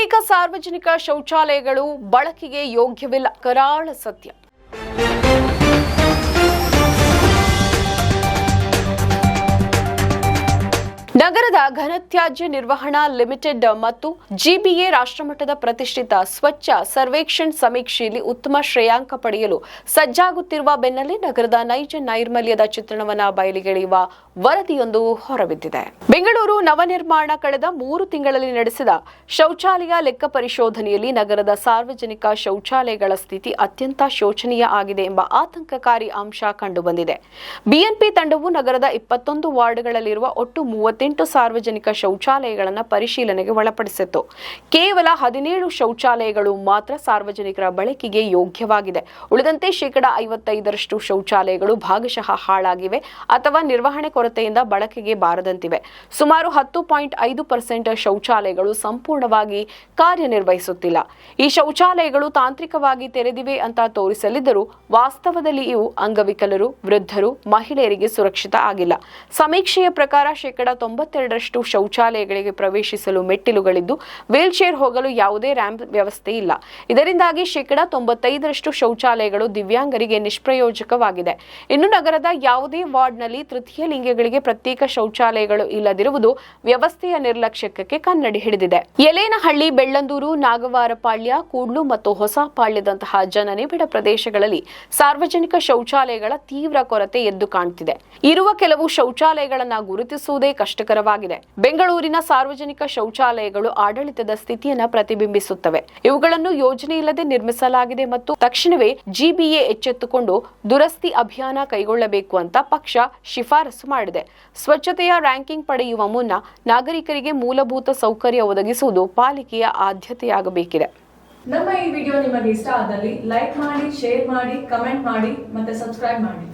ಬಹುತೇಕ ಸಾರ್ವಜನಿಕ ಶೌಚಾಲಯಗಳು ಬಳಕೆಗೆ ಯೋಗ್ಯವಿಲ್ಲ. ಕರಾಳ ಸತ್ಯ. ನಗರದ ಘನತ್ಯಾಜ್ಯ ನಿರ್ವಹಣಾ ಲಿಮಿಟೆಡ್ ಮತ್ತು ಜಿಬಿಎ ರಾಷ್ಟ್ರಮಟ್ಟದ ಪ್ರತಿಷ್ಠಿತ ಸ್ವಚ್ಛ ಸರ್ವೇಕ್ಷಣ್ ಸಮೀಕ್ಷೆಯಲ್ಲಿ ಉತ್ತಮ ಶ್ರೇಯಾಂಕ ಪಡೆಯಲು ಸಜ್ಜಾಗುತ್ತಿರುವ ಬೆನ್ನಲ್ಲೇ ನಗರದ ನೈಜ ನೈರ್ಮಲ್ಯದ ಚಿತ್ರಣವನ್ನ ಬಯಲಿಗೆಳೆಯುವ ವರದಿಯೊಂದು ಹೊರಬಿದ್ದಿದೆ. ಬೆಂಗಳೂರು ನವನಿರ್ಮಾಣ ಕಳೆದ ಮೂರು ತಿಂಗಳಲ್ಲಿ ನಡೆಸಿದ ಶೌಚಾಲಯ ಲೆಕ್ಕ ಪರಿಶೋಧನೆಯಲ್ಲಿ ನಗರದ ಸಾರ್ವಜನಿಕ ಶೌಚಾಲಯಗಳ ಸ್ಥಿತಿ ಅತ್ಯಂತ ಶೋಚನೀಯ ಆಗಿದೆ ಎಂಬ ಆತಂಕಕಾರಿ ಅಂಶ ಕಂಡುಬಂದಿದೆ. ಬಿಎನ್ಪಿ ತಂಡವು ನಗರದ ಇಪ್ಪತ್ತೊಂದು ವಾರ್ಡ್ಗಳಲ್ಲಿರುವ ಒಟ್ಟು ಮೂವತ್ತೆಂಟು ಸಾರ್ವಜನಿಕ ಶೌಚಾಲಯಗಳನ್ನು ಪರಿಶೀಲನೆಗೆ ಒಳಪಡಿಸಿತ್ತು. ಕೇವಲ ಹದಿನೇಳು ಶೌಚಾಲಯಗಳು ಮಾತ್ರ ಸಾರ್ವಜನಿಕರ ಬಳಕೆಗೆ ಯೋಗ್ಯವಾಗಿದೆ. ಉಳಿದಂತೆ ಶೇಕಡ ಐವತ್ತೈದರಷ್ಟು ಶೌಚಾಲಯಗಳು ಭಾಗಶಃ ಹಾಳಾಗಿವೆ ಅಥವಾ ನಿರ್ವಹಣೆ ಕೊರತೆಯಿಂದ ಬಳಕೆಗೆ ಬಾರದಂತಿವೆ. ಸುಮಾರು ಹತ್ತು ಪಾಯಿಂಟ್ ಐದು ಪರ್ಸೆಂಟ್ ಶೌಚಾಲಯಗಳು ಸಂಪೂರ್ಣವಾಗಿ ಕಾರ್ಯನಿರ್ವಹಿಸುತ್ತಿಲ್ಲ. ಈ ಶೌಚಾಲಯಗಳು ತಾಂತ್ರಿಕವಾಗಿ ತೆರೆದಿವೆ ಅಂತ ತೋರಿಸಲಿದ್ದರೂ ವಾಸ್ತವದಲ್ಲಿ ಇವು ಅಂಗವಿಕಲರು, ವೃದ್ಧರು, ಮಹಿಳೆಯರಿಗೆ ಸುರಕ್ಷಿತ ಆಗಿಲ್ಲ. ಸಮೀಕ್ಷೆಯ ಪ್ರಕಾರ ಶೇಕಡ ತೊಂಬತ್ತೆರಡರಷ್ಟು ಶೌಚಾಲಯಗಳಿಗೆ ಪ್ರವೇಶಿಸಲು ಮೆಟ್ಟಿಲುಗಳಿದ್ದು, ವೀಲ್ಚೇರ್ ಹೋಗಲು ಯಾವುದೇ ರ್ಯಾಂಪ್ ವ್ಯವಸ್ಥೆ ಇಲ್ಲ. ಇದರಿಂದಾಗಿ ಶೇಕಡಾ ತೊಂಬತ್ತೈದರಷ್ಟು ಶೌಚಾಲಯಗಳು ದಿವ್ಯಾಂಗರಿಗೆ ನಿಷ್ಪ್ರಯೋಜಕವಾಗಿದೆ. ಇನ್ನು ನಗರದ ಯಾವುದೇ ವಾರ್ಡ್ನಲ್ಲಿ ತೃತೀಯ ಲಿಂಗಗಳಿಗೆ ಪ್ರತ್ಯೇಕ ಶೌಚಾಲಯಗಳು ಇಲ್ಲದಿರುವುದು ವ್ಯವಸ್ಥೆಯ ನಿರ್ಲಕ್ಷ್ಯಕ್ಕೆ ಕನ್ನಡಿ ಹಿಡಿದಿದೆ. ಎಲೇನಹಳ್ಳಿ ಬೆಳ್ಳಂದೂರು, ನಾಗವಾರಪಾಳ್ಯ, ಕೂಡ್ಲು ಮತ್ತು ಹೊಸಪಾಳ್ಯದಂತಹ ಜನನಿಬಿಡ ಪ್ರದೇಶಗಳಲ್ಲಿ ಸಾರ್ವಜನಿಕ ಶೌಚಾಲಯಗಳ ತೀವ್ರ ಕೊರತೆ ಎದ್ದು ಕಾಣುತ್ತಿದೆ ಇರುವ ಕೆಲವು ಶೌಚಾಲಯಗಳನ್ನು ಗುರುತಿಸುವುದೇ ಕಷ್ಟಕರವಾಗಿದೆ ಬೆಂಗಳೂರಿನ ಸಾರ್ವಜನಿಕ ಶೌಚಾಲಯಗಳು ಆಡಳಿತದ ಸ್ಥಿತಿಯನ್ನು ಪ್ರತಿಬಿಂಬಿಸುತ್ತವೆ. ಇವುಗಳನ್ನು ಯೋಜನೆ ಇಲ್ಲದೆ ನಿರ್ಮಿಸಲಾಗಿದೆ ಮತ್ತು ತಕ್ಷಣವೇ ಜಿಬಿಎ ಎಚ್ಚೆತ್ತುಕೊಂಡು ದುರಸ್ತಿ ಅಭಿಯಾನ ಕೈಗೊಳ್ಳಬೇಕು ಅಂತ ಪಕ್ಷ ಶಿಫಾರಸು ಮಾಡಿದೆ. ಸ್ವಚ್ಛತೆಯ ರ್ಯಾಂಕಿಂಗ್ ಪಡೆಯುವ ಮುನ್ನ ನಾಗರಿಕರಿಗೆ ಮೂಲಭೂತ ಸೌಕರ್ಯ ಒದಗಿಸುವುದು ಪಾಲಿಕೆಯ ಆದ್ಯತೆಯಾಗಬೇಕಿದೆ. ನಮ್ಮ ಈ ವಿಡಿಯೋ ನಿಮಗೆ ಇಷ್ಟ ಆದಲ್ಲಿ ಲೈಕ್ ಮಾಡಿ, ಶೇರ್ ಮಾಡಿ, ಕಮೆಂಟ್ ಮಾಡಿ ಮತ್ತೆ ಸಬ್ಸ್ಕ್ರೈಬ್ ಮಾಡಿ.